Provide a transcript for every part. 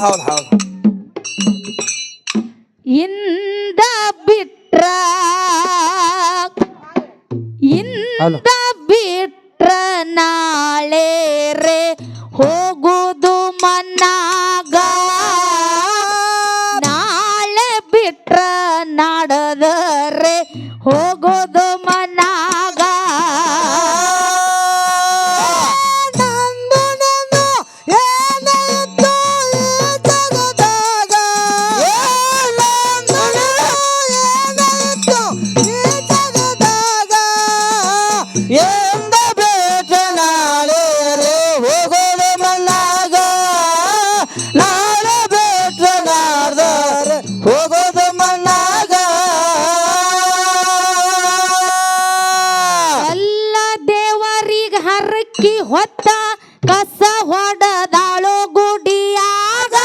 ಹೌದು ಹೌದು ಹೌದು. ಇಂದ ಬಿಟ್ರ ಇಂದ ಅಕ್ಕಿ ಹೊತ್ತ ಕಸ ಹೊಡೆದಾಳೋ ಗುಡಿಯಾಗ.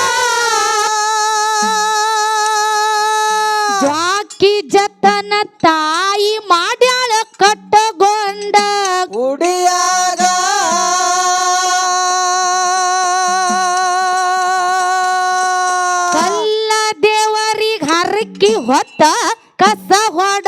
ಜಾಕಿ ಜತನ ತಾಯಿ ಮಾಡ್ಯಾಳ ಕಟ್ಟಗೊಂಡ ಗುಡಿಯಾಗ. ಕಲ್ಲ ದೇವರಿಗೆ ಹರಕಿ ಹೊತ್ತ ಕಸ ಹೊಡ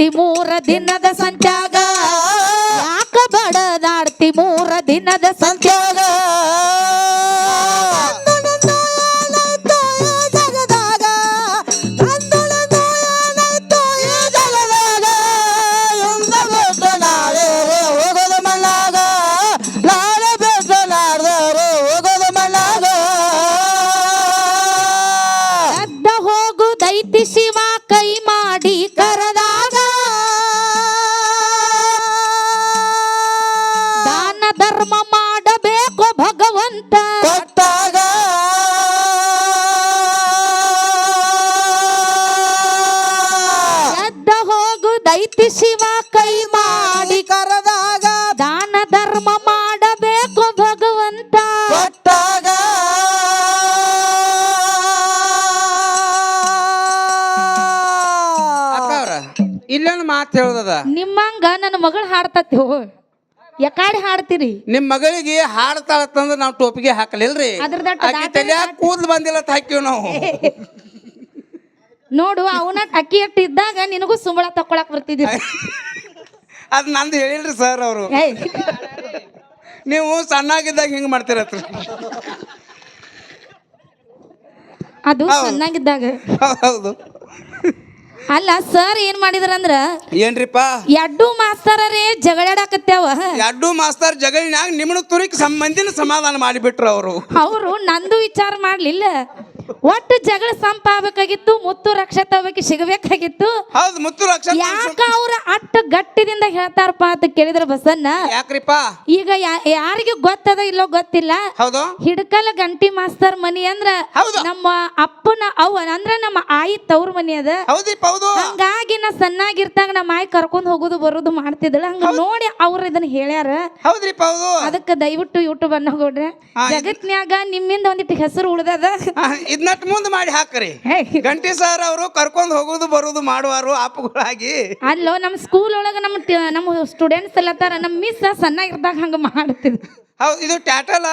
ಬಡದಾಡ್ತಿ ಮೂರ ದಿನದ ಸಂಚಾಗ. ಯಾಕ ಬಡದಾಡ್ತಿ ಮೂರ ದಿನದ ಸಂಚಾಗ? ಕೈ ಮಾಡಿ ಕರೆದಾಗ ದಾನ ಧರ್ಮ ಮಾಡಬೇಕು ಭಗವಂತ. ಕೊಟ್ಟಾಗ ಅಕ್ಕವ್ರ ಇಲ್ಲೊಂದು ಮಾತು ಹೇಳ್ದದ? ನಿಮ್ಮಂಗ ನನ್ನ ಮಗಳು ಹಾಡ್ತತಿ ಯಾಕಾಡಿ ಹಾಡ್ತೀರಿ? ನಿಮ್ ಮಗಳಿಗೆ ಹಾಡ್ತಾಳತ್ತಂದ್ರೆ ನಾವು ಟೋಪಿಗೆ ಹಾಕಲಿಲ್ರಿ? ತಲ್ಯಾಗ ಕೂದ್ಲು ಬಂದಿಲ್ಲ ಅಂತ ಹಾಕಿವ್ ನಾವು. ನೋಡು ಅವನ ಅಕ್ಕಿ ಹಿಟ್ಟು ಇದ್ದಾಗ ನಿನಗೂ ಸುಂಬಳ ತಕೊಳಕ್ ಬರ್ತಿದ್ದಿ ಅದ್ ನಂದು ಹೇಳಿಲ್ರಿ ಸರ್ ಅವರು. ಏಯ್, ನೀವು ಸಣ್ಣಾಗಿದ್ದಾಗ ಹಿಂಗ್ ಮಾಡ್ತೀರ ಅದು ಸಣ್ಣಾಗಿದ್ದಾಗ. ಹೌದು ಅಲ್ಲ ಸರ್ ಏನ್ ಮಾಡಿದ್ರಂದ್ರ ಏನ್ರಿಪ್ಪ? ಎಡ್ಡು ಮಾಸ್ತರರೇ ಜಗಳಾಡಕತ್ಯಾವ. ಎಡ್ಡು ಮಾಸ್ತರ್ ಜಗಳಿನಾಗ ನಿಮ್ಮ ತುರಿಕ್ ಸಂಬಂಧಿನ ಸಮಾಧಾನ ಮಾಡಿಬಿಟ್ರು ಅವರು. ಅವರು ನಂದು ವಿಚಾರ ಮಾಡ್ಲಿಲ್ಲ. ಒಟ್ಟು ಜಗಳ ಸಂಪ ಆಗ್ಬೇಕಾಗಿತ್ತು ಮುತ್ತು ರಕ್ಷಾ ತಗೋಬೇಕು ಸಿಗಬೇಕಾಗಿತ್ತು. ಹೌದು ಮುತ್ತು ಯಾಕ ಅವ್ರ ಅಟ್ಟ ಗಟ್ಟಿದಿಂದ ಹೇಳ್ತಾರಪ್ಪ ಅಂತ ಕೇಳಿದ್ರ ಬಸನ್ನ ಯಾಕ್ರಿಪ್ಪ? ಈಗ ಯಾರಿಗೂ ಗೊತ್ತದ ಇಲ್ಲೋ ಗೊತ್ತಿಲ್ಲ. ಹೌದು. ಹಿಡ್ಕಲ ಗಂಟಿ ಮಾಸ್ತರ್ ಮನಿ ಅಂದ್ರ. ನಮ್ಮ ಅಪ್ಪನ ಅವ ಅಂದ್ರ ನಮ್ಮ ಆಯಿ ತವ್ರ ಮನಿ ಅದ. ಹೌದು. ಹಂಗಾಗಿ ನಾ ಸಣ್ಣಾಗಿರ್ತಾಗ ನಮ್ಮ ಆಯಿ ಕರ್ಕೊಂಡ್ ಹೋಗೋದು ಬರೋದು ಮಾಡ್ತಿದ್ದಳ. ಹಂಗ ನೋಡಿ ಅವ್ರ ಇದನ್ನ ಹೇಳ್ಯಾರ. ಹೌದ್ರಿಪ್ಪ ಹೌದು. ಅದಕ್ಕೆ ದಯವಿಟ್ಟು ಯೂಟ್ಯೂಬ್ ಅನ್ನ ಹೋಗ್ರೆ ಜಗತ್ನ್ಯಾಗ ನಿಮ್ಮಿಂದ ಒಂದಿಟ್ಟು ಹೆಸರು ಉಳ್ದದ. ಇದನ್ನಟ್ ಮುಂದೆ ಮಾಡಿ ಹಾಕ್ರಿ. ಗಂಟಿ ಸರ್ ಅವರು ಕರ್ಕೊಂಡು ಹೋಗೋದು ಬರುದು ಮಾಡುವಾರು ಆಪುಗಳಾಗಿ. ಅಲ್ಲೋ ನಮ್ಮ ಸ್ಕೂಲ್ ಒಳಗ ನಮ್ಮ ಟ- ನಮ್ಮ ಸ್ಟೂಡೆಂಟ್ಸ್ ತರ ನಮ್ಮ ಮಿಸ್ ಸಣ್ಣಗಿರ್ದಾಗ ಹಂಗ ಮಾಡ್ತಿದ್ರು. ಹೌದು ಇದು ಟ್ಯಾಟಲ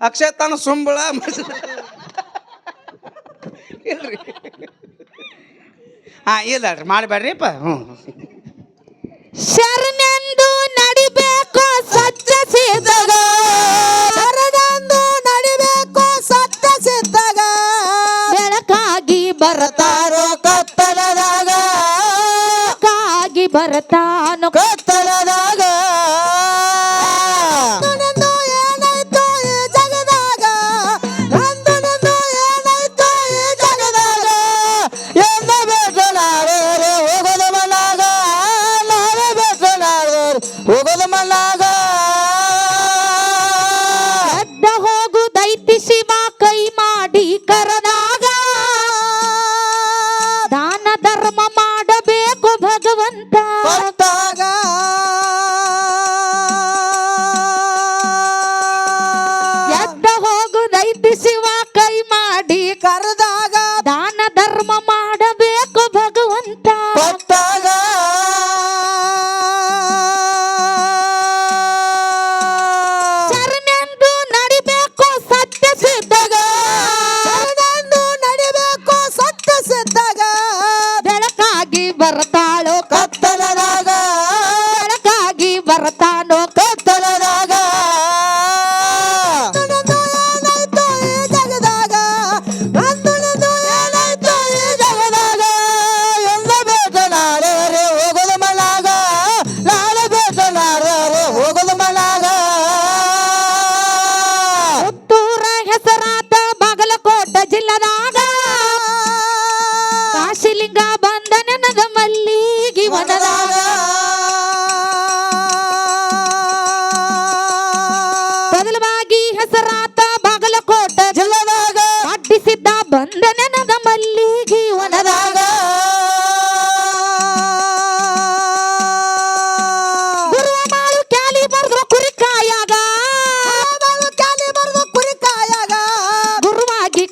ಅಕ್ಷತಾನ ಸುಂಬಳ ಇಲ್ರಿ. ಹಾ ಇಲ್ಲ ಮಾಡಬೇಡ್ರಿಪ್ಪ ಹ್ಞೂ ಶರಣೆಂದು ನಡಿಬೇಕು ಸಿದ್ಧಗ ಬರಕಾಗಿ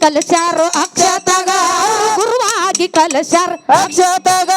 ಕಲಶಾರು ಅಕ್ಷತಾಗ. ಗುರುವಾಗಿ ಕಲಶಾರ ಅಕ್ಷತಾಗ.